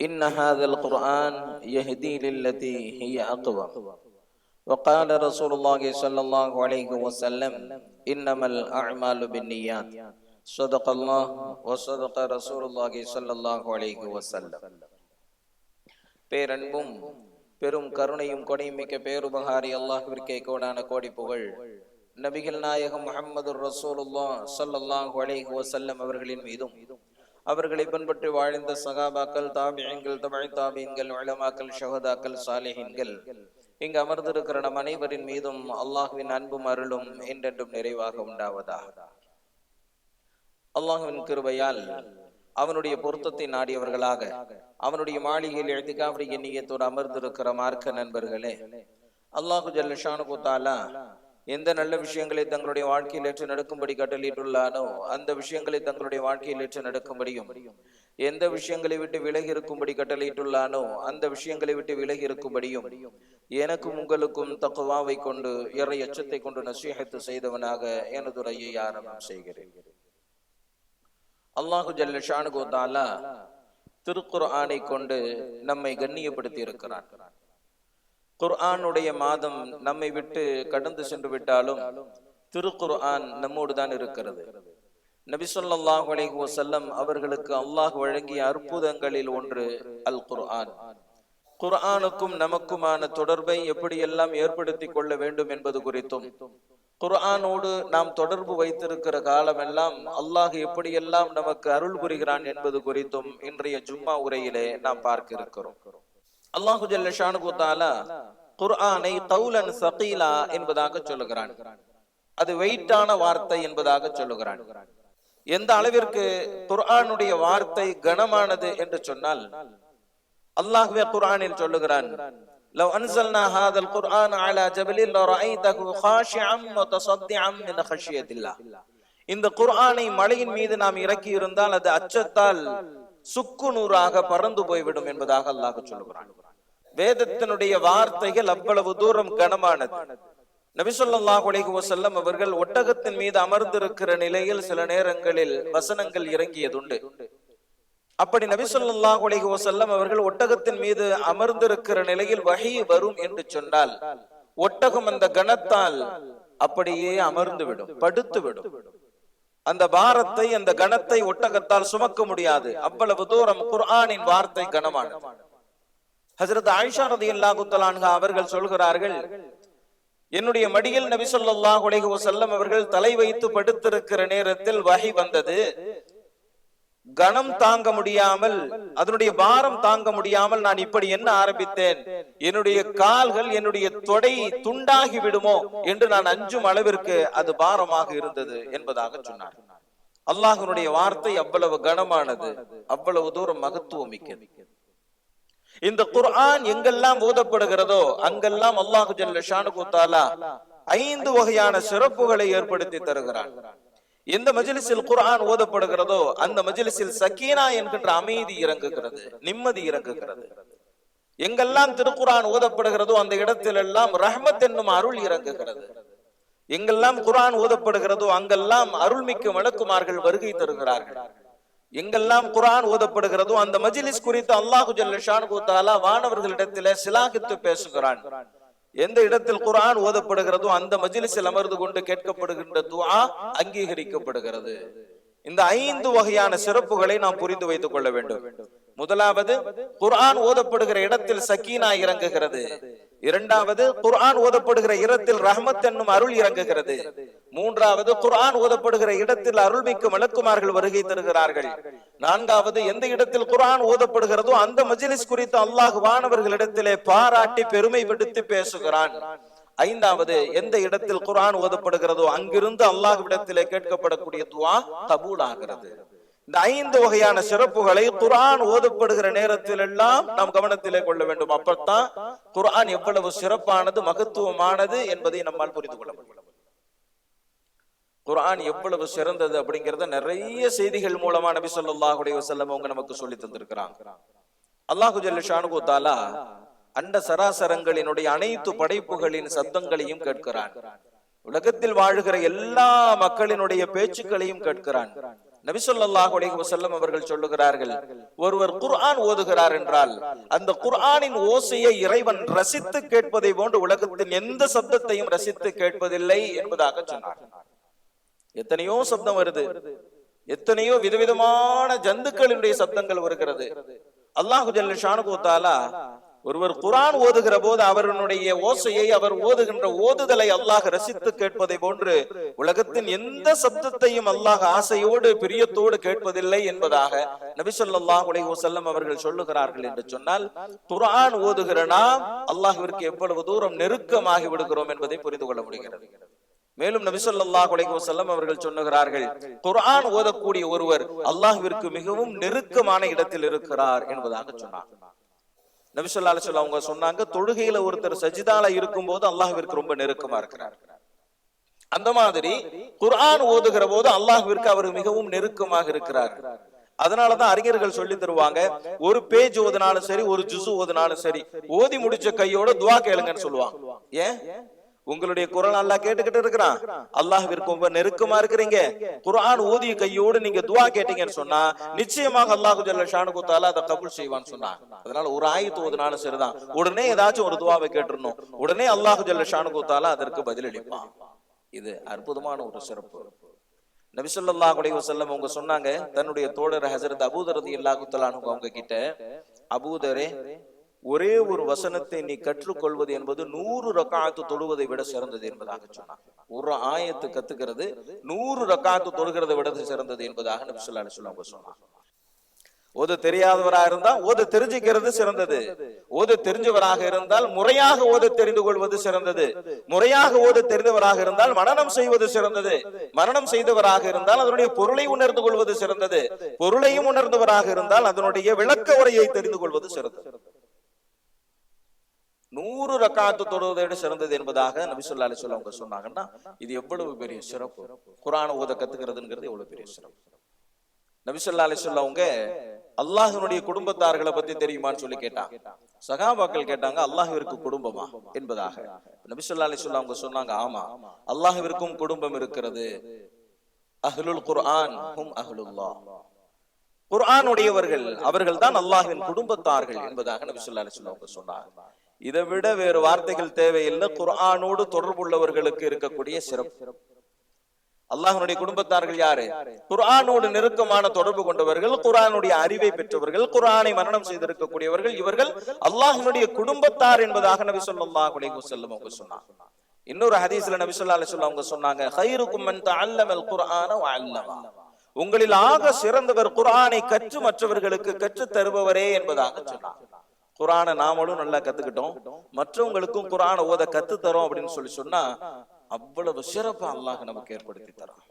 إن هذا القرآن يهدي للتي هي أقوى وقال رسول الله صلى الله عليه وسلم إنما الأعمال بالنيات صدق الله وصدق رسول الله صلى الله عليه وسلم பேரன்பும் பெரும் கருணையும் கொடைமிக்க பேருபகாரி அல்லாஹ்விற்கே கோடான கோடி புகழ் நபிகள் நாயகம் முஹம்மது ரசூலுல்லா ஸல்லல்லாஹு அலைஹி வஸல்லம் அவர்களின் மீதும் அவர்களை பின்பற்றி வாழ்ந்த சகாபாக்கள் தாபியங்கள் தமிழ் தாபியங்கள் உலமாக்கள் ஷஹதாக்கள் சாலிஹின்கள். இங்கு அமர்ந்திருக்கிற நம் அனைவரின் மீதும் அல்லாஹுவின் அன்பும் அருளும் என்றென்றும் நிறைவாக உண்டாவதாக. அல்லாஹுவின் கிருபையால் அவனுடைய பொருத்தத்தை நாடியவர்களாக அவனுடைய மாளிகையில் எழுதிக்காவடி எண்ணியத்தோடு அமர்ந்திருக்கிற மார்க்க நண்பர்களே அல்லாஹு ஜல்லஷானு தாலா எந்த நல்ல விஷயங்களை தங்களுடைய வாழ்க்கையில் ஏற்று நடக்கும்படி கட்டளையிட்டுள்ளானோ அந்த விஷயங்களை தங்களுடைய வாழ்க்கையில் ஏற்று நடக்கும்படியும் எந்த விஷயங்களை விட்டு விலகி இருக்கும்படி கட்டளையிட்டுள்ளானோ அந்த விஷயங்களை விட்டு விலகி இருக்கும்படியும் எனக்கும் உங்களுக்கும் தக்குவாவை கொண்டு இறை எச்சத்தை கொண்டு நசீகத்து செய்தவனாக எனது உரையை ஆரம்பம் செய்கிறேன். அல்லாஹு ஜல்ல ஷானு திருக்குர் ஆணை கொண்டு நம்மை கண்ணியப்படுத்தி இருக்கிறான். குர்ஆனுடைய மாதம் நம்மை விட்டு கடந்து சென்று விட்டாலும் திருக்குர்ஆன் நம்மோடு தான் இருக்கிறது. நபி அலைஹி வசல்லம் அவர்களுக்கு அல்லாஹ் வழங்கிய அற்புதங்களில் ஒன்று அல் குர்ஆன். குர்ஆனுக்கும் நமக்குமான தொடர்பை எப்படியெல்லாம் ஏற்படுத்தி கொள்ள வேண்டும் என்பது குறித்தும் குர்ஆனோடு நாம் தொடர்பு வைத்திருக்கிற காலமெல்லாம் அல்லாஹ் எப்படியெல்லாம் நமக்கு அருள் புரிகிறான் என்பது குறித்தும் இன்றைய ஜும்மா உரையிலே நாம் பார்க்க இருக்கிறோம். அல்லாஹு ஜல்ல ஷானு தாலா குர்ஆனை கௌலன் சகீலா என்பதாக சொல்லுகிறான் அது வெயிட்டான வார்த்தை என்பதாக சொல்லுகிறான் எந்த அளவிற்கு குர்ஆனுடைய வார்த்தை கனமானது என்று சொன்னால் அல்லாஹ்வே குர்ஆனில் சொல்லுகிறான் لو أنزلنا هذا القرآن على ஜபல் لرأيته خاشعا متصدعا من خشية الله இந்த குர்ஆனை மலையின் மீது நாம் இறக்கி இருந்தால் அது அச்சத்தால் சுக்கு நூறாக பறந்து போய்விடும் என்பதாக அல்லாஹ் சொல்லுகிறான். வேதத்தினுடைய வார்த்தைகள் அவ்வளவு தூரம் கனமானது. நபிசல்லாஹ் அலைஹி அவர்கள் ஒட்டகத்தின் மீது அமர்ந்திருக்கிற நிலையில் சில நேரங்களில் வசனங்கள் இறங்கியதுண்டு. அப்படி நபிசல்லாஹ் அலைஹி வஸல்லம் அவர்கள் ஒட்டகத்தின் மீது அமர்ந்திருக்கிற நிலையில் வகை வரும் என்று சொன்னால் ஒட்டகம் அந்த கணத்தால் அப்படியே அமர்ந்து விடும் படுத்து விடும் அந்த பாரத்தை அந்த கணத்தை ஒட்டகத்தால் சுமக்க முடியாது. அவ்வளவு தூரம் குர்ஆனின் வார்த்தை கனமானது. ஹசரத் ஆயிஷா ரதி அல்லாஹு அவர்கள் சொல்கிறார்கள் என்னுடைய மடியில் நபி சொல்லாஹ் உலக செல்லம் அவர்கள் தலை வைத்து படுத்திருக்கிற நேரத்தில் வகை வந்தது. கணம் தாங்க முடியாமல் அதனுடைய பாரம் தாங்க முடியாமல் நான் இப்படி என்ன ஆரம்பித்தேன்? என்னுடைய கால்கள் என்னுடைய தொடை துண்டாகி விடுமோ என்று நான் அஞ்சும் அளவிற்கு அது பாரமாக இருந்தது என்பதாக சொன்னார். அல்லாஹனுடைய வார்த்தை அவ்வளவு கனமானது அவ்வளவு தூரம் மகத்துவம் மிக்கது. இந்த குர்ஆன் எங்கெல்லாம் ஓதப்படுகிறதோ அங்கெல்லாம் அல்லாஹு ஜல்ல ஐந்து வகையான சிறப்புகளை ஏற்படுத்தி தருகிறான். எந்த மஜிலிசில் குர்ஆன் ஓதப்படுகிறதோ அந்த மஜிலிசில் சக்கீனா என்கின்ற அமைதி இறங்குகிறது நிம்மதி இறங்குகிறது. எங்கெல்லாம் திருக்குரான் ஓதப்படுகிறதோ அந்த இடத்தில் எல்லாம் ரஹ்மத் என்னும் அருள் இறங்குகிறது. எங்கெல்லாம் குரான் ஓதப்படுகிறதோ அங்கெல்லாம் அருள்மிக்க வழக்குமார்கள் வருகை தருகிறார்கள். எங்கெல்லாம் குரான் ஓதப்படுகிறதோ அந்த மஜிலிஸ் குறித்து அல்லாஹு ஜல்ல தாலா வானவர்களிடத்தில சிலாகித்து பேசுகிறான். எந்த இடத்தில் குரான் ஓதப்படுகிறதோ அந்த மஜிலிசில் அமர்ந்து கொண்டு கேட்கப்படுகின்ற துவா அங்கீகரிக்கப்படுகிறது. இந்த ஐந்து வகையான சிறப்புகளை நாம் புரிந்து வைத்துக் கொள்ள வேண்டும். முதலாவது குர்ஆன் ஓதப்படுகிற இடத்தில் சக்கீனா இறங்குகிறது. இரண்டாவது குர்ஆன் ஓதப்படுகிற இடத்தில் ரஹமத் என்னும் அருள் இறங்குகிறது. மூன்றாவது குர்ஆன் ஓதப்படுகிற இடத்தில் அருள்மிக்க மலக்குமார்கள் வருகை தருகிறார்கள். நான்காவது எந்த இடத்தில் குர்ஆன் ஓதப்படுகிறதோ அந்த மஜிலிஸ் குறித்து அல்லாஹ் வானவர்களிடத்திலே பாராட்டி பெருமைப்படுத்தி பேசுகிறான். ஐந்தாவது எந்த இடத்தில் குர்ஆன் ஓதப்படுகிறதோ அங்கிருந்து அல்லாஹ்விடத்திலே கேட்கப்படக்கூடிய துவா கபூல் ஆகிறது இந்த ஐந்து வகையான சிறப்புகளை குரான் ஓதப்படுகிற நேரத்தில் எல்லாம் நாம் கவனத்திலே கொள்ள வேண்டும். அப்பத்தான் குரான் எவ்வளவு சிறப்பானது மகத்துவமானது என்பதை நம்மால் புரிந்து கொள்ள முடியும். குரான் எவ்வளவு சிறந்தது அப்படிங்கறத நிறைய செய்திகள் மூலமா நபி சொல்லாஹுடைய செல்லம் அவங்க நமக்கு சொல்லி தந்திருக்கிறாங்க. அல்லாஹு ஜல்ல தாலா அண்ட சராசரங்களினுடைய அனைத்து படைப்புகளின் சத்தங்களையும் கேட்கிறான். உலகத்தில் வாழ்கிற எல்லா மக்களினுடைய பேச்சுக்களையும் கேட்கிறான். நபி ஸல்லல்லாஹு அலைஹி அவர்கள் சொல்லுகிறார்கள் ஒருவர் குர்ஆன் ஓதுகிறார் என்றால் அந்த குர்ஆனின் ஓசையை இறைவன் ரசித்து கேட்பதை போன்று உலகத்தின் எந்த சப்தத்தையும் ரசித்து கேட்பதில்லை என்பதாக சொன்னார். எத்தனையோ சப்தம் வருது. எத்தனையோ விதவிதமான ஜந்துக்களினுடைய சப்தங்கள் வருகிறது. அல்லாஹு ஜல்லு ஷானு ஒருவர் குரான் ஓதுகிற போது அவருடைய ஓசையை அவர் ஓதுகின்ற ஓதுதலை அல்லாஹ் ரசித்து கேட்பதை போன்று உலகத்தின் எந்த சப்தத்தையும் அல்லாஹ் ஆசையோடு பிரியத்தோடு கேட்பதில்லை என்பதாக நபிசல்லாஹ் உலக வசல்லம் அவர்கள் சொல்லுகிறார்கள் என்று சொன்னால் குரான் ஓதுகிற நாம் அல்லாஹிற்கு எவ்வளவு தூரம் நெருக்கமாகி விடுகிறோம் என்பதை புரிந்து கொள்ள முடிகிறது. மேலும் நபிசல்லா குலைகோ செல்லம் அவர்கள் சொன்னுகிறார்கள் குரான் ஓதக்கூடிய ஒருவர் அல்லாஹிற்கு மிகவும் நெருக்கமான இடத்தில் இருக்கிறார் என்பதாக சொன்னார் நபிசல்லா அலிஸ்வல்லா அவங்க சொன்னாங்க தொழுகையில ஒருத்தர் சஜிதால இருக்கும் போது அல்லாஹ்விற்கு ரொம்ப நெருக்கமா இருக்கிறார். அந்த மாதிரி குர்ஆன் ஓதுகிற போது அல்லாஹுவிற்கு அவர் மிகவும் நெருக்கமாக இருக்கிறார். அதனாலதான் அறிஞர்கள் சொல்லி தருவாங்க ஒரு பேஜ் ஓதுனாலும் சரி ஒரு ஜுசு ஓதுனாலும் சரி ஓதி முடிச்ச கையோட துவா கேளுங்கன்னு சொல்லுவாங்க. ஏன்? உங்களுடைய குரல் அல்லா கேட்டுக்கிட்டு இருக்கிறான். அல்லாஹ்விற்கு ரொம்ப நெருக்கமா இருக்கிறீங்க. குரான் ஊதிய கையோடு நீங்க துவா கேட்டீங்கன்னு சொன்னா நிச்சயமாக அல்லாஹு ஜல்ல ஷானு தாலா அதை கபுல் செய்வான்னு சொன்னான். அதனால ஒரு ஆயத்து ஓதுனாலும் சரிதான். உடனே ஏதாச்சும் ஒரு துவாவை கேட்டுறணும் உடனே அல்லாஹு ஜல்ல ஷானு தாலா அதற்கு பதிலளிப்பான் இது அற்புதமான ஒரு சிறப்பு. நபிசல்லாஹ் அலைஹி செல்லம் அவங்க சொன்னாங்க தன்னுடைய தோழர் ஹசரத் அபூதர் ரலியல்லாஹு தஆலா அவங்க கிட்ட அபூதரே ஒரே ஒரு வசனத்தை நீ கற்றுக்கொள்வது என்பது நூறு ரக்காத்து தொழுவதை விட சிறந்தது என்பதாக சொன்னார் ஒரு ஆயத்து கத்துக்கிறது நூறு ரக்காத்து தொழுகிறத விட சிறந்தது என்பதாக நபிசுல்லா ஸல்லல்லாஹு சொன்னார் ஓத தெரியாதவராக இருந்தால் ஓத தெரிஞ்சுக்கிறது சிறந்தது. ஓத தெரிஞ்சவராக இருந்தால் முறையாக ஓத தெரிந்து கொள்வது சிறந்தது. முறையாக ஓத தெரிந்தவராக இருந்தால் மரணம் செய்வது சிறந்தது. மரணம் செய்தவராக இருந்தால் அதனுடைய பொருளை உணர்ந்து கொள்வது சிறந்தது. பொருளையும் உணர்ந்தவராக இருந்தால் அதனுடைய விளக்க உரையை தெரிந்து கொள்வது சிறந்தது. நூறு ரக்காத்து தொழுவதை விட சிறந்தது என்பதாக நபிசுல்லா அலி அவங்க சொன்னாங்கன்னா இது எவ்வளவு பெரிய சிறப்பு? குரான ஊத கத்துக்கிறதுங்கிறது எவ்வளவு பெரிய சிறப்பு? நபிசுல்லா அலி அவங்க அல்லாஹினுடைய குடும்பத்தார்களை பத்தி தெரியுமான்னு சொல்லி கேட்டாங்க. சகாபாக்கள் கேட்டாங்க அல்லாஹிற்கு குடும்பமா? என்பதாக. நபிசுல்லா அலி அவங்க சொன்னாங்க ஆமா அல்லாஹிற்கும் குடும்பம் இருக்கிறது. அஹ்லுல் குர்ஆன் ஹும் அஹ்லுல்லா குர்ஆனுடையவர்கள் அவர்கள் தான் அல்லாஹின் குடும்பத்தார்கள் என்பதாக நபிசுல்லா அலி அலைஹி அவங்க சொன்னாங்க. இதை விட வேறு வார்த்தைகள் தேவையில்லை. குரானோடு தொடர்புள்ளவர்களுக்கு இருக்கக்கூடிய சிறப்பு. அல்லாஹனுடைய குடும்பத்தார்கள் யாரு? குரானோடு நெருக்கமான தொடர்பு கொண்டவர்கள் குரானுடைய அறிவை பெற்றவர்கள் குரானை மரணம் செய்திருக்கக்கூடியவர்கள் இவர்கள் அல்லாஹனுடைய குடும்பத்தார் என்பதாக நபி ஸல்லல்லாஹு செல்லும் அவங்க சொன்னாங்க. இன்னொரு ஹதீஸ்ல நபி ஸல்லல்லாஹு அலைஹி அவங்க சொன்னாங்க கைருக்கும் மன் தஅல்லமல் குர்ஆன அல்லமா. உங்களில் ஆக சிறந்தவர் குரானை கற்று மற்றவர்களுக்கு கற்று தருபவரே என்பதாக சொன்னாங்க. குரானை நாமளும் நல்லா கத்துக்கிட்டோம். மற்றவங்களுக்கும் குரானை ஓத கத்து தரோம் அப்படின்னு சொல்லி சொன்னா அவ்வளவு சிறப்பு அல்லாஹ் நமக்கு ஏற்படுத்தி தரான்.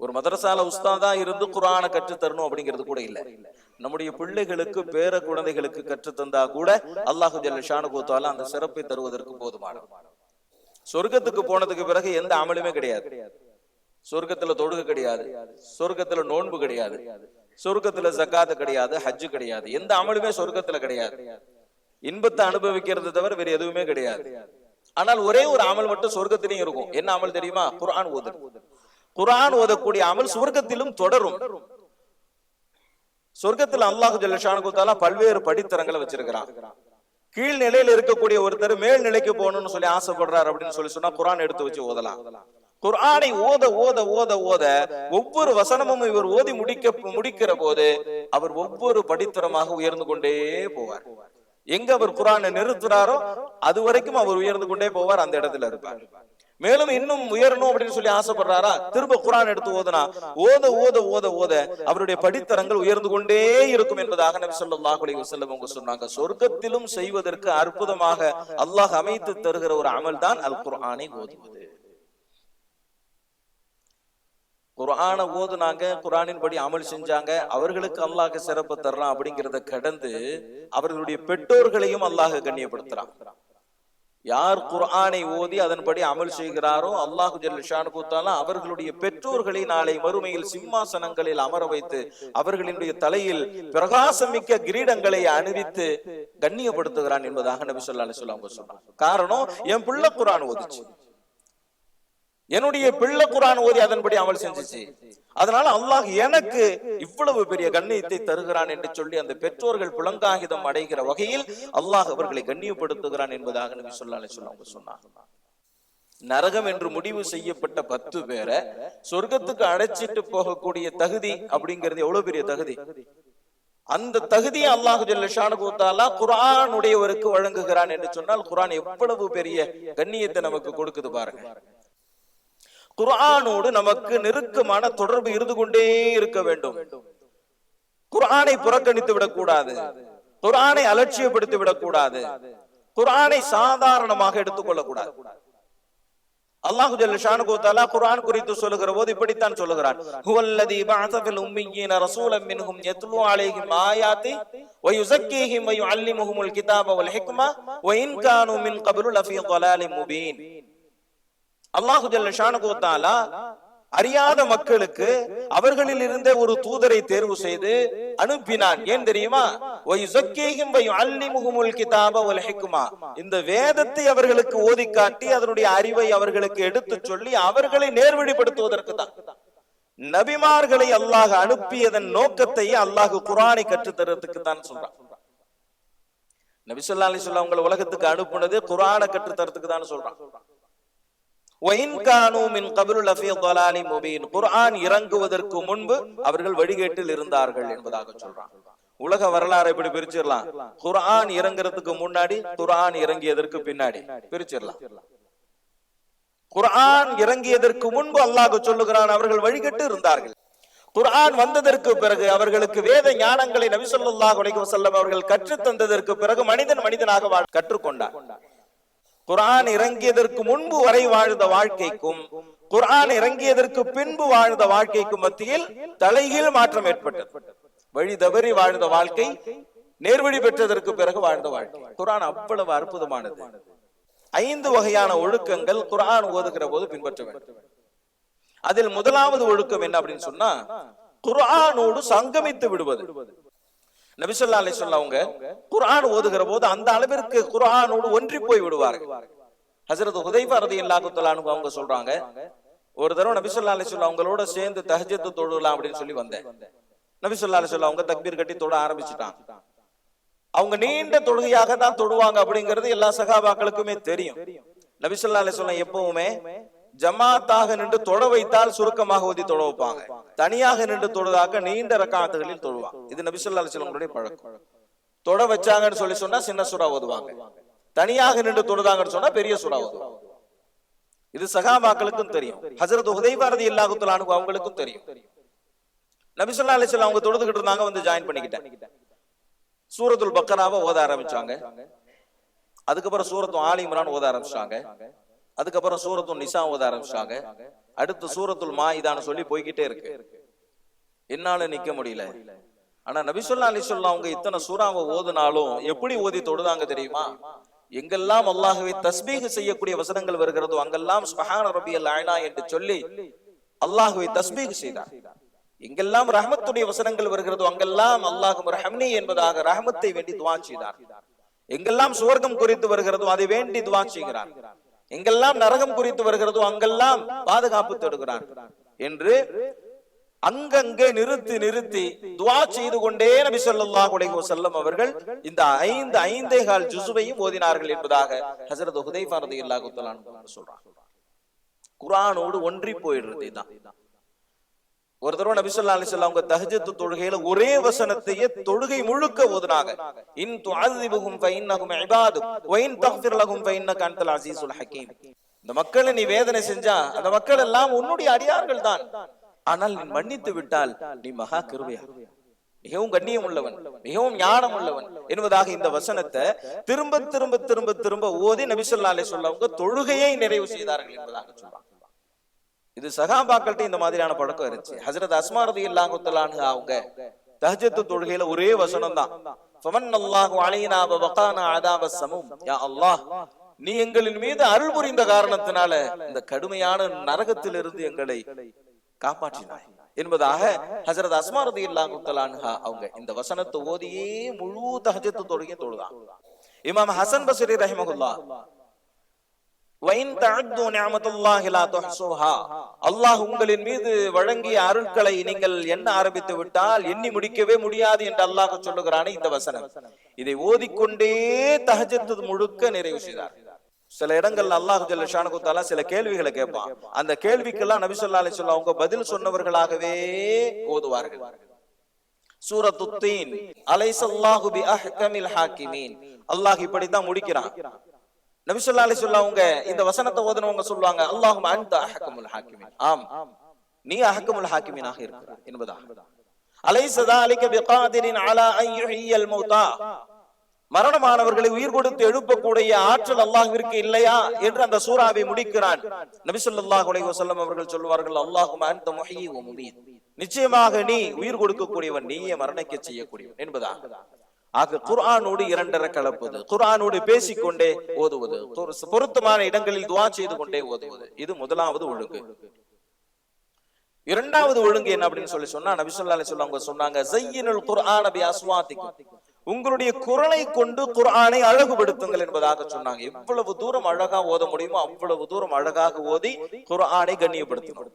ஒரு மதரசால உஸ்தாதா இருந்து குரானை கற்று தரணும் அப்படிங்கிறது கூட இல்ல. நம்முடைய பிள்ளைகளுக்கு பேர குழந்தைகளுக்கு கற்று தந்தா கூட அல்லாஹு ஜல்ல ஷானுகூத்தால அந்த சிறப்பை தருவதற்கு போதுமான. சொர்க்கத்துக்கு போனதுக்கு பிறகு எந்த அமலுமே கிடையாது. சொர்க்கத்துல தொழுக கிடையாது. சொர்க்கத்துல நோன்பு கிடையாது. சொர்க்கத்துல ஜக்காத்து கிடையாது ஹஜ்ஜு கிடையாது. எந்த அமலுமே சொர்க்கத்துல கிடையாது. இன்பத்தை அனுபவிக்கிறது தவிர வேற எதுவுமே கிடையாது. ஆனால் ஒரே ஒரு அமல் மட்டும் சொர்க்கத்திலையும் இருக்கும். என்ன அமல் தெரியுமா? குரான் ஓது குரான் ஓதக்கூடிய அமல் சொர்க்கத்திலும் தொடரும். சொர்க்கத்தில் அல்லாஹு ஜல்லஷானுத்தாலா பல்வேறு படித்தரங்களை வச்சிருக்கிறான். கீழ்நிலையில இருக்கக்கூடிய ஒருத்தர் மேல் நிலைக்கு போகணும்னு சொல்லி ஆசைப்படுறாரு அப்படின்னு சொல்லி சொன்னா குரான் எடுத்து வச்சு ஓதலாம். குர்ஆனை ஓத ஓத ஓத ஓத ஒவ்வொரு வசனமும் இவர் ஓதி முடிக்க முடிக்கிற போது அவர் ஒவ்வொரு படித்தரமாக உயர்ந்து கொண்டே போவார். எங்க அவர் குரானை நிறுத்துறாரோ அது வரைக்கும் அவர் உயர்ந்து கொண்டே போவார் அந்த இடத்துல இருப்பார். மேலும் இன்னும் உயரணும் அப்படின்னு சொல்லி ஆசைப்படுறாரா? திரும்ப குரான் எடுத்து ஓதுனா ஓத ஓத ஓத ஓத அவருடைய படித்தரங்கள் உயர்ந்து கொண்டே இருக்கும் என்பதாக நபி ஸல்லல்லாஹு அலைஹி வஸல்லம் அவங்க சொன்னாங்க. சொர்க்கத்திலும் செய்வதற்கு அற்புதமாக அல்லாஹ் அமைத்து தருகிற ஒரு அமல் தான் அல் குர்ஆனை ஓதுவது. குரானை ஓதுனாங்க குரானின் படி அமல் செஞ்சாங்க அவர்களுக்கு அல்லாஹ் சிறப்பு தர்றான் அப்படிங்கிறத கடந்து அவர்களுடைய பெற்றோர்களையும் அல்லாஹ் கண்ணியப்படுத்துறான். யார் குர்ஆனை ஓதி அதன்படி அமல் செய்கிறாரோ அல்லாஹு ஜல்லிஷானுத்தாலா அவர்களுடைய பெற்றோர்களை நாளை மறுமையில் சிம்மாசனங்களில் அமர வைத்து அவர்களினுடைய தலையில் பிரகாசமிக்க கிரீடங்களை அணிவித்து கண்ணியப்படுத்துகிறான் என்பதாக நபி சொல்லா அலி சொல்லாங்க காரணம் என் பிள்ளை குரான் ஓதிச்சு. என்னுடைய பிள்ளை குரான் ஓதி அதன்படி அமல் செஞ்சிச்சு. அதனால அல்லாஹ் எனக்கு இவ்வளவு பெரிய கண்ணியத்தை தருகிறான் என்று சொல்லி அந்த பெற்றோர்கள் புலங்காகிதம் அடைகிற வகையில் அல்லாஹ் அவர்களை கண்ணியப்படுத்துகிறான் என்பதாக நபி சொல்லா சொல்லாங்க சொன்னாங்க. நரகம் என்று முடிவு செய்யப்பட்ட பத்து பேரை சொர்க்கத்துக்கு அழைச்சிட்டு போகக்கூடிய தகுதி அப்படிங்கிறது எவ்வளவு பெரிய தகுதி? அந்த தகுதியை அல்லாஹு ஜல்லஷானுத்தாலா குரான் உடையவருக்கு வழங்குகிறான் என்று சொன்னால் குரான் எவ்வளவு பெரிய கண்ணியத்தை நமக்கு கொடுக்குது பாருங்க. குர்ஆனோடு நமக்கு நெருக்கமான தொடர்பு இருந்து கொண்டே இருக்க வேண்டும் குர்ஆனை புறக்கணித்து விடக்கூடாது குர்ஆனை அலட்சியப்படுத்தி விடக்கூடாது குர்ஆனை சாதாரணமாக எடுத்துக்கொள்ள கூடாது அல்லாஹு ஜல்ல ஷானுகு தஆலா குர்ஆன் குறித்து சொல்லுகிற போது இப்படித்தான் சொல்லுகிறான் ஹுவல்லதி பஅஸ ஃபில் உம்மiyyin ரசூலன் மின்ஹும் யத்லு அலைஹிம் ஆயாத்தி வ யுஸக்கீஹிம் வ யுஅல்லிமுஹுமுல் கிதாப வல் ஹிக்மா வ இன் கானூ மின் கப்லு லஃபீ ضلالin முபீன் அல்லாஹு ஜல்ல அறியாத மக்களுக்கு அவர்களில் இருந்த ஒரு தூதரை தேர்வு செய்து அனுப்பினான். ஏன் தெரியுமா? கிதாப இந்த வேதத்தை அவர்களுக்கு ஓதி காட்டி அதனுடைய அறிவை அவர்களுக்கு எடுத்து சொல்லி அவர்களை நேர்வழிப்படுத்துவதற்கு தான். நபிமார்களை அல்லாஹ் அனுப்பியதன் நோக்கத்தை அல்லாஹ் குரானை கற்றுத்தரத்துக்கு தான் சொல்றான். நபிசல்லா ஸல்லல்லாஹு உங்களை உலகத்துக்கு அனுப்புனது குரானை கற்றுத்தரத்துக்கு தான் சொல்றான். குர்ஆன் இறங்குவதற்கு முன்பு அவர்கள் வழிகேட்டில் இருந்தார்கள் என்பதாக சொல்றான். உலக வரலாறு எப்படி பிரிச்சிடலாம்? குர்ஆன் இறங்குறதுக்கு முன்னாடி குர்ஆன் இறங்கியதற்கு பின்னாடி பிரிச்சிடலாம். குர்ஆன் இறங்கியதற்கு முன்பு அல்லாஹ் சொல்லுகிறான் அவர்கள் வழிகட்டு இருந்தார்கள். குர்ஆன் வந்ததற்கு பிறகு அவர்களுக்கு வேத ஞானங்களை நபி ஸல்லல்லாஹு அலைஹி வஸல்லம் அவர்கள் கற்றுத் தந்ததற்கு பிறகு மனிதன் மனிதனாக வாழ குரான் இறங்கியதற்கு முன்பு வரை வாழ்ந்த வாழ்க்கைக்கும் குரான் இறங்கியதற்கு பின்பு வாழ்ந்த வாழ்க்கைக்கும் மத்தியில் தலைகீழ் மாற்றம் ஏற்பட்டது. வழி தவறி வாழ்ந்த வாழ்க்கை நேர்வழி பெற்றதற்கு பிறகு வாழ்ந்த வாழ்க்கை. குரான் அவ்வளவு அற்புதமானது. ஐந்து வகையான ஒழுக்கங்கள் குரான் ஓதுகிற போது பின்பற்ற வேண்டும். அதில் முதலாவது ஒழுக்கம் என்ன அப்படின்னு சொன்னா குரானோடு சங்கமித்து விடுவது. நபிசல்லா அலி சொல்லவங்க குரான் ஓதுகிற போது அந்த அளவிற்கு குரானோடு ஒன்றி போய் விடுவார்கள். ஹசரத் ஹுதைஃபா ரலியல்லாஹு தஆலா அவங்க சொல்றாங்க ஒரு தடவை நபிசல்லா அலி அவங்களோட சேர்ந்து தஹஜத்து தொழுலாம் அப்படின்னு சொல்லி வந்தேன். நபிசல்லா அலி அவங்க தக்பீர் கட்டி தொட ஆரம்பிச்சுட்டான் அவங்க நீண்ட தொழுகையாக தான் தொடுவாங்க அப்படிங்கிறது எல்லா சகாபாக்களுக்குமே தெரியும். நபிசல்லா அலி எப்பவுமே ஜமாத்தாக நின்று தொட வைத்தால் சுருக்கமாக ஓதி தொட வைப்பாங்க. தனியாக நின்று தொழுதாக்க நீண்ட ரக்காத்துகளில் தொழுவாங்க இது நபிசுல்லா அலிஸ்லங்களுடைய பழக்கம். தொட வச்சாங்கன்னு சொல்லி சொன்னா சின்ன சுறா ஓதுவாங்க. தனியாக நின்று தொழுதாங்கன்னு சொன்னா பெரிய சுறா ஓதுவாங்க. இது சகாபாக்களுக்கும் தெரியும். ஹசரத் உதயபாரதி இல்லாகுத்தலானு அவங்களுக்கும் தெரியும். நபிசுல்லா அலிஸ்லாம் அவங்க தொழுதுகிட்டு இருந்தாங்க வந்து ஜாயின் பண்ணிக்கிட்டேன் சூரத்துல் பக்கராவை ஓத ஆரம்பிச்சாங்க. அதுக்கப்புறம் சூரத்து ஆலிமரான் ஓத ஆரம்பிச்சாங்க. அதுக்கப்புறம் சூரத்துல் நிசா ஓத ஆரம்பிச்சாங்க அடுத்து சூரத்துல் மாயிதான்னு சொல்லி போய்கிட்டே இருக்கு. என்னால நிக்க முடியல. ஆனா நபிசுல்லா அலிசுல்லா அவங்க இத்தனை சூறாவை ஓதுனாலும் எப்படி ஓதி தொடுதாங்க தெரியுமா? எங்கெல்லாம் அல்லாஹுவை தஸ்பீக செய்யக்கூடிய வசனங்கள் வருகிறதோ அங்கெல்லாம் சுபஹான ரபியல் என்று சொல்லி அல்லாஹுவை தஸ்பீக செய்தார். எங்கெல்லாம் ரஹமத்துடைய வசனங்கள் வருகிறதோ அங்கெல்லாம் அல்லாஹும் ரஹம்னி என்பதாக ரஹமத்தை வேண்டி துவா செய்தார். எங்கெல்லாம் சுவர்க்கம் குறித்து வருகிறதோ அதை வேண்டி துவா செய்கிறார். எங்கெல்லாம் நரகம் குறித்து வருகிறதோ அங்கெல்லாம் பாதுகாப்பு தேடுகிறார் என்று அங்கங்கே நிறுத்தி நிறுத்தி துவா செய்து கொண்டே நபி ஸல்லல்லாஹு அலைஹி வஸல்லம் அவர்கள் இந்த ஐந்து ஐந்தே கால் ஜுசுவையும் ஓதினார்கள் என்பதாக ஹசரத் ஹுதைஃபா ரலியல்லாஹு தஆலா அன்ஹு சொல்றாங்க. குர்ஆனோடு ஒன்றி போயிடுறது இதுதான். ஒரு தடவை நபி சொல்லா அலைஹி வஸல்லம் அவங்க தஹஜத்து தொழுகையில ஒரே வசனத்தையே தொழுகை முழுக்க ஓதுனாங்க. இன் துஅذிபுஹும் ஃபைன்னஹும் இபாது வைன் இன் தக்ஃபிர் லஹும் ஃபைன்னக அன்தல் அஸீஸுல் ஹகீம் இந்த மக்களை நீ வேதனை செஞ்சா அந்த மக்கள் எல்லாம் உன்னுடைய அடியார்கள் தான். ஆனால் நீ மன்னித்து விட்டால் நீ மகா கிருபையா? மிகவும் கண்ணியம் உள்ளவன் மிகவும் ஞானம் உள்ளவன் என்பதாக இந்த வசனத்தை திரும்ப திரும்ப திரும்ப திரும்ப ஓதி நபிசல்லா அலி சொல்லவங்க தொழுகையை நிறைவு செய்தார்கள் என்பதாக சொல்றாங்க. இது சகாபாக்கள்கிட்ட இந்த மாதிரியான பழக்கம் இருந்துச்சு. ஹசரத் அஸ்மாரதி இல்லாங்குத்தலான்னு அவங்க தஹஜத்து தொழுகையில ஒரே வசனம் தான் நீ எங்களின் மீது அருள் புரிந்த காரணத்தினால இந்த கடுமையான நரகத்திலிருந்து எங்களை காப்பாற்றினாய். என்பதாக ஹசரத் அஸ்மாரதி இல்லாங்குத்தலான்ஹா அவங்க இந்த வசனத்தை ஓதியே முழு தஹஜத்து தொழுகையும் தொழுதான். இமாம் ஹசன் பசரி ரஹிமகுல்லா அல்லாஹ் உங்களின் மீது வழங்கிய அருட்களை நீங்கள் எண்ண ஆரம்பித்து விட்டால் எண்ணி முடிக்கவே முடியாது என்று அல்லாஹ் சொல்லுகிறானே. இந்த வசனம். இதை ஓதிக்கொண்டே தகஜத்து முழுக்க நிறைவு செய்தார். சில இடங்கள்ல அல்லாஹ் ஜல்ல சில கேள்விகளை கேட்பான். அந்த கேள்விக்கெல்லாம் நபி சொல்லா அலி சொல்லா அவங்க பதில் சொன்னவர்களாகவே ஓதுவார்கள். சூரத்துத்தீன் அலைசல்லாஹு பி அஹ்கமில் ஹாக்கிமீன். அல்லாஹ் இப்படித்தான் முடிக்கிறான். நபிசுல்லா அலி சொல்ல இந்த வசனத்தை ஓதனவங்க சொல்லுவாங்க அல்லாஹும் அந்த அஹக்கமுல் ஹாக்கிமின். ஆம். நீ அஹக்கமுல் ஹாக்கிமீனாக இருக்கிறார் என்பதா? அலைசதா அலிக பிகாதிரின் அலா ஐயுஹியல் மௌதா மரணமானவர்களை உயிர் கொடுத்து எழுப்பக்கூடிய ஆற்றல் அல்லாஹ்விற்கு இல்லையா என்று அந்த சூறாவை முடிக்கிறான். நபிசுல்லாஹ் உலக வசல்லம் அவர்கள் சொல்வார்கள் அல்லாஹும் அந்த முஹியும் நிச்சயமாக நீ உயிர் கொடுக்கக்கூடியவன் நீயே மரணிக்க செய்யக்கூடியவன் என்பதா? ஆக குர்ஆனோடு இரண்டரை கலப்பது. குர்ஆனோடு பேசிக்கொண்டே ஓதுவது. பொருத்தமான இடங்களில் துவா செய்து கொண்டே ஓதுவது. இது முதலாவது ஒழுங்கு. இரண்டாவது ஒழுங்கு என்ன அப்படின்னு சொல்லி சொன்னா நபிசுல்லா சொல்லுவாங்க சொன்னாங்க ஜையினுல் குர்ஆன பி அஸ்வாத்திக்கும் உங்களுடைய குரலை கொண்டு குர்ஆனை அழகுபடுத்துங்கள் என்பதாக சொன்னாங்க. எவ்வளவு தூரம் அழகா ஓத முடியுமோ அவ்வளவு தூரம் அழகாக ஓதி குர்ஆனை கண்ணியப்படுத்தணும்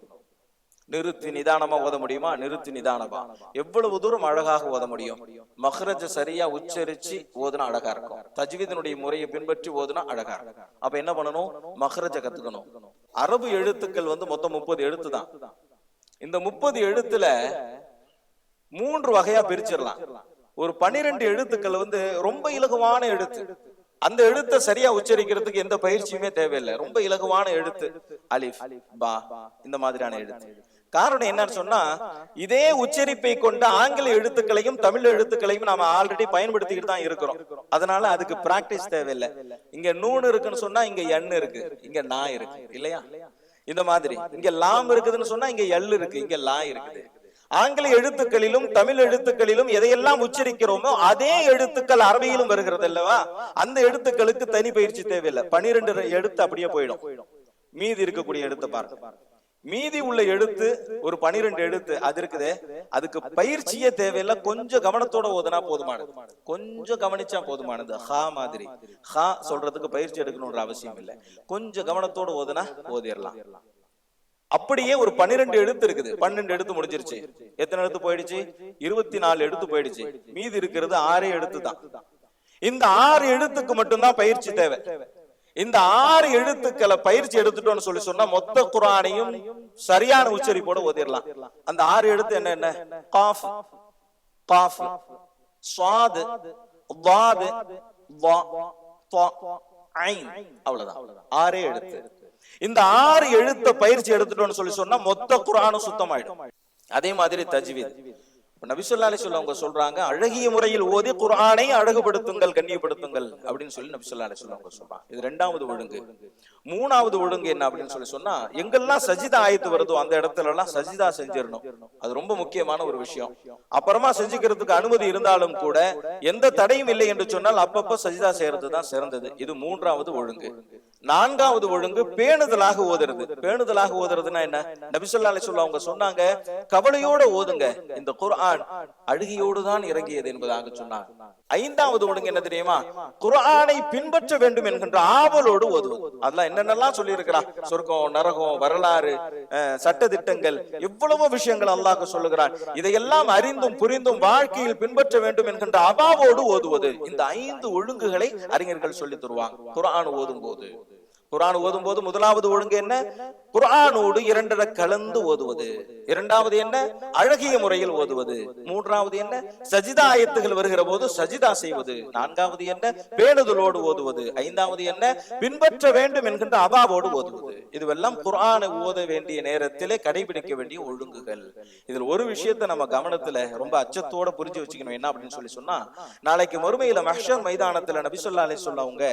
நிறுத்தி நிதானமா ஓத முடியுமா? நிறுத்தி நிதானமா. எவ்வளவு தூரம் அழகாக ஓத முடியும்? மஹ்ரஜ சரியா உச்சரிச்சு ஓதுனா அழகா இருக்கும். தஜ்வீதனுடைய முறையை பின்பற்றி ஓதுனா அழகா இருக்கும். அப்ப என்ன பண்ணணும்? மஹ்ரஜ கத்துக்கணும். அரபு எழுத்துக்கள் வந்து மொத்தம் முப்பது எழுத்து தான். இந்த முப்பது எழுத்துல மூன்று வகையா பிரிச்சிடலாம். ஒரு பனிரெண்டு எழுத்துக்கள் வந்து ரொம்ப இலகுவான எழுத்து. அந்த எழுத்தை சரியா உச்சரிக்கிறதுக்கு எந்த பயிற்சியுமே தேவையில்லை. ரொம்ப இலகுவான எழுத்து. அலிஃப் பா இந்த மாதிரியான எழுத்து. காரணம் என்னன்னு சொன்னா இதே உச்சரிப்பை கொண்ட ஆங்கில எழுத்துக்களையும் தமிழ் எழுத்துக்களையும் நாம ஆல்ரெடி பயன்படுத்திக்கிட்டு தான் இருக்கிறோம். அதனால அதுக்கு பிராக்டிஸ் தேவையில்லை. இங்க நூன் இருக்குன்னு சொன்னா இங்க எண் இருக்கு. இங்க நா இருக்கு. இல்லையா? இந்த மாதிரி. இங்க லாம் இருக்குதுன்னு சொன்னா இங்க எல் இருக்கு. இங்க லா இருக்குது. ஆங்கில எழுத்துக்களிலும் தமிழ் எழுத்துக்களிலும் எதையெல்லாம் உச்சரிக்கிறோமோ அதே எழுத்துக்கள் அரபியிலும் வருகிறது அல்லவா? அந்த எழுத்துக்களுக்கு தனி பயிற்சி தேவையில்லை. பனிரெண்டு எழுத்து அப்படியே போயிடும். மீதி இருக்கக்கூடிய எழுத்தை பாருங்க. மீதி உள்ள எழுத்து ஒரு பனிரெண்டு எழுத்து அது இருக்குதே. அதுக்கு பயிற்சியே தேவையில்லை. கொஞ்சம் கவனத்தோட ஓதுனா போதுமானது. கொஞ்சம் கவனிச்சா போதுமானது. ஹா மாதிரி. ஹா சொல்றதுக்கு பயிற்சி எடுக்கணும்ன்ற அவசியம் இல்லை. கொஞ்சம் கவனத்தோட ஓதுனா ஓதிடலாம் அப்படியே ஒரு பன்னிரெண்டு எழுத்து இருக்குது. பன்னெண்டு எழுத்து முடிஞ்சிருச்சு. எத்தனை எழுத்து போயிடுச்சு? இருபத்தி நாலு எழுத்து போயிடுச்சு. மீதி இருக்கிறது ஆறே எழுத்து தான் இந்த ஆறு எழுத்துக்கு மட்டும்தான் பயிற்சி தேவை. இந்த ஆறு எழுத்துக்களை பயிற்சி எடுத்துட்டோம்னு சொல்லி சொன்னா மொத்த குரானையும் சரியான உச்சரிப்போட ஓதிடலாம் அந்த ஆறு எழுத்து என்ன என்ன? காஃப். காஃப். சுவாது. வாது. வா. ஐன். அவ்வளவுதான். ஆறே எழுத்து. இந்த ஆறு எழுத்த பயிற்சி எடுத்துட்டோம்னு சொல்லி சொன்னா மொத்த குரானும் சுத்தமாயிடும். அதே மாதிரி தஜ்வீத். நபிசுல்லா அலி அவங்க சொல்றாங்க அழகிய முறையில் ஓதி குரானை அழகுபடுத்துங்கள் கண்ணியப்படுத்துங்கள் அப்படின்னு சொல்லி நபிசுல்லாலே அலி அவங்க சொல்றாங்க. இது ரெண்டாவது ஒழுங்கு. மூணாவது ஒழுங்கு என்ன அப்படின்னு சொல்லி சொன்னா எங்கெல்லாம் சஜிதா ஆயத்து வருதோ அந்த இடத்துல எல்லாம் சஜிதா செஞ்சிடணும். அது ரொம்ப முக்கியமான ஒரு விஷயம். அப்புறமா செஞ்சுக்கிறதுக்கு அனுமதி இருந்தாலும் கூட எந்த தடையும் இல்லை என்று சொன்னால் அப்பப்ப சஜிதா செய்யறது தான் சிறந்தது. இது மூன்றாவது ஒழுங்கு. நான்காவது ஒழுங்கு பேணுதலாக ஓதுறது. பேணுதலாக ஓதுறதுன்னா என்ன? நபிசுல்லா அலி அவங்க சொன்னாங்க கவலையோட ஓதுங்க. இந்த குர்ஆன் அழுகியோடு தான் இறங்கியது என்பதாக சொன்னாங்க. ஐந்தாவது ஒழுங்கு என்ன தெரியுமா? குர்ஆனை பின்பற்ற வேண்டும் என்கின்ற ஆவலோடு ஓதுவது. அதெல்லாம் என்னென்னலாம் சொல்லி இருக்கிறா சொர்க்கம் நரகம் வரலாறு சட்ட திட்டங்கள் எவ்வளவோ விஷயங்கள் அல்லாஹ் சொல்லுகிறான். இதையெல்லாம் அறிந்தும் புரிந்தும் வாழ்க்கையில் பின்பற்ற வேண்டும் என்கின்ற அபாவோடு ஓதுவது. இந்த ஐந்து ஒழுங்குகளை அறிஞர்கள் சொல்லி தருவாங்க. குர்ஆன் ஓதும் போது குரான் ஓதும் போது முதலாவது ஒழுங்கு என்ன? குரானோடு இரண்டரை கலந்து ஓதுவது. இரண்டாவது என்ன? அழகிய முறையில் ஓதுவது. மூன்றாவது என்ன? சஜிதா ஆயத்துகள் வருகிற போது சஜிதா செய்வது. நான்காவது என்ன? பேணுதலோடு ஓதுவது. ஐந்தாவது என்ன? பின்பற்ற வேண்டும் என்கின்ற அபாவோடு ஓதுவது. இதுவெல்லாம் குரானை ஓத வேண்டிய நேரத்திலே கடைபிடிக்க வேண்டிய ஒழுங்குகள். இதில் ஒரு விஷயத்தை நம்ம கவனத்துல ரொம்ப அச்சத்தோட புரிஞ்சு வச்சுக்கணும். என்ன அப்படின்னு சொல்லி சொன்னா நாளைக்கு மறுமையில மஹ்ஷர் மைதானத்துல நபி அலி சொல்லவங்க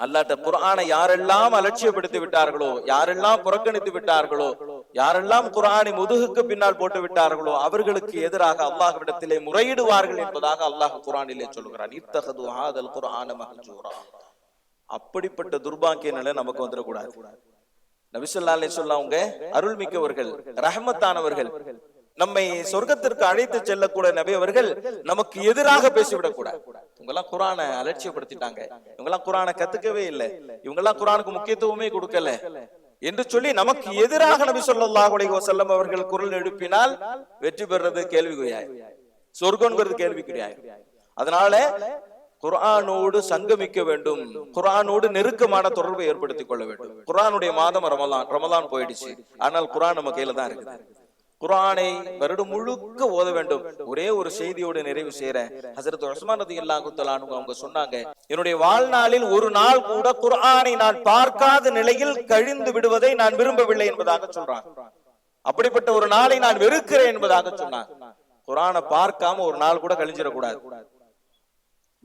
அல்லாட்ட குரானை யாரெல்லாம் அலட்சியப்படுத்தி விட்டார்களோ யாரெல்லாம் புறக்கணித்து விட்டார்களோ யாரெல்லாம் குரானை முதுகுக்கு பின்னால் போட்டு விட்டார்களோ அவர்களுக்கு எதிராக அல்லாஹ்விடத்திலே முறையிடுவார்கள் என்பதாக அல்லாஹ் குரானிலே சொல்கிறான் இத்தகது ஹாதல் குர்ஆன அப்படிப்பட்ட துர்பாக்கிய நிலை நமக்கு வந்துடக்கூடாது. நபிசல்லா அலைஹிஸ்ஸலாம் அவங்க அருள்மிக்கவர்கள் ரஹமத்தானவர்கள் நம்மை சொர்க்கத்திற்கு அழைத்து செல்லக்கூடிய நபி அவர்கள் நமக்கு எதிராக பேசிவிடக் கூடாது இவங்க எல்லாம் குரானை அலட்சியப்படுத்திட்டாங்க. இவங்க எல்லாம் குரானை கத்துக்கவே இல்லை. இவங்க எல்லாம் குரானுக்கு முக்கியத்துவமே கொடுக்கல. என்று சொல்லி நமக்கு எதிராக நபி ஸல்லல்லாஹு செல்லம் அவர்கள் குரல் எழுப்பினால் வெற்றி பெறுறது கேள்விக்குரியாய் சொர்க்கம்ங்கிறது கேள்விக்குரியாய் அதனால குரானோடு சங்கமிக்க வேண்டும். குரானோடு நெருக்கமான தொடர்பை ஏற்படுத்திக் கொள்ள வேண்டும். குரானுடைய மாதம் ரமலான் ரமலான் போயிடுச்சு. ஆனால் குரான் நம்ம கையில தான் இருக்குது. குரானை வருடம் முழுக்க ஓத வேண்டும். ஒரே ஒரு செய்தியோடு நிறைவு செய்யறேன் ஹசரத் உஸ்மான் ரதி தஆலா அவங்க சொன்னாங்க என்னுடைய வாழ்நாளில் ஒரு நாள் கூட குரானை நான் பார்க்காத நிலையில் கழிந்து விடுவதை நான் விரும்பவில்லை என்பதாக சொல்றான். அப்படிப்பட்ட ஒரு நாளை நான் வெறுக்கிறேன் என்பதாக சொன்னான். குரானை பார்க்காம ஒரு நாள் கூட கழிஞ்சிடக்கூடாது.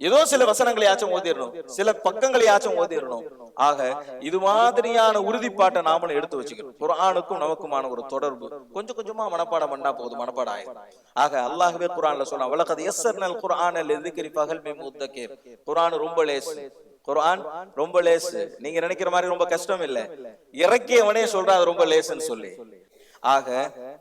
ஏதோ சில வசனங்களையாச்சும் ஓதிடணும். சில பக்கங்களையாச்சும் ஓதிடணும். ஆக இது மாதிரியான உறுதிப்பாட்டை நாமளும் எடுத்து வச்சுக்கணும். குரானுக்கும் நமக்குமான ஒரு தொடர்பு. கொஞ்சம் கொஞ்சமா மனப்பாடம் பண்ணா போதும். மனப்பாடம் ஆயிடும் ஆக அல்லாஹ்வே குரான்ல சொன்னா வலகத் யஸ்ஸர்னல் குர்ஆன லிذிக்ரி ஃபஹல் மின் முத்தகிர் குரான் ரொம்ப லேஸ் குரான் ரொம்ப லேசு. நீங்க நினைக்கிற மாதிரி ரொம்ப கஷ்டம் இல்ல இறக்கியவனே சொல்றா அது ரொம்ப லேசுன்னு சொல்லி. ஆக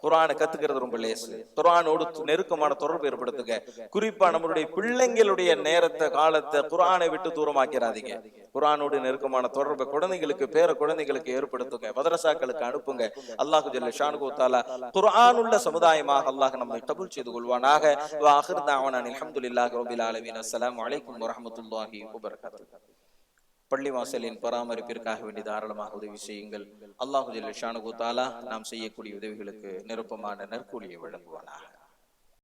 குரானை கத்துக்கிறது ரொம்ப லேசு. குரானோடு நெருக்கமான தொடர்பு ஏற்படுத்துங்க. குறிப்பா நம்மளுடைய பிள்ளைங்களுடைய நேரத்தை காலத்தை குரானை விட்டு தூரமாக்கிறாதீங்க. குரானோடு நெருக்கமான தொடர்பை குழந்தைகளுக்கு பேர குழந்தைகளுக்கு ஏற்படுத்துங்க. மதரசாக்களுக்கு அனுப்புங்க. அல்லாஹு ஜல்ல ஷானுகு தஆலா குர்ஆன் உள்ள சமுதாயமாக அல்லாஹ் நம்மை கபுல் செய்து கொள்வானாக. வா ஆகிர் அலமதுல்லாஹ் ரபில் ரப்பில் அஸ்லாம் வலைக்கம் வரமத்துல்லாஹி வரஹ்மத்துல்லாஹி பள்ளிவாசலின் பராமரிப்பிற்காக வேண்டி தாராளமாக உதவி செய்யுங்கள். அல்லாஹு ஷானுகு தாலா நாம் செய்யக்கூடிய உதவிகளுக்கு நிருப்பமான நற்கூலியை வழங்குவானாக.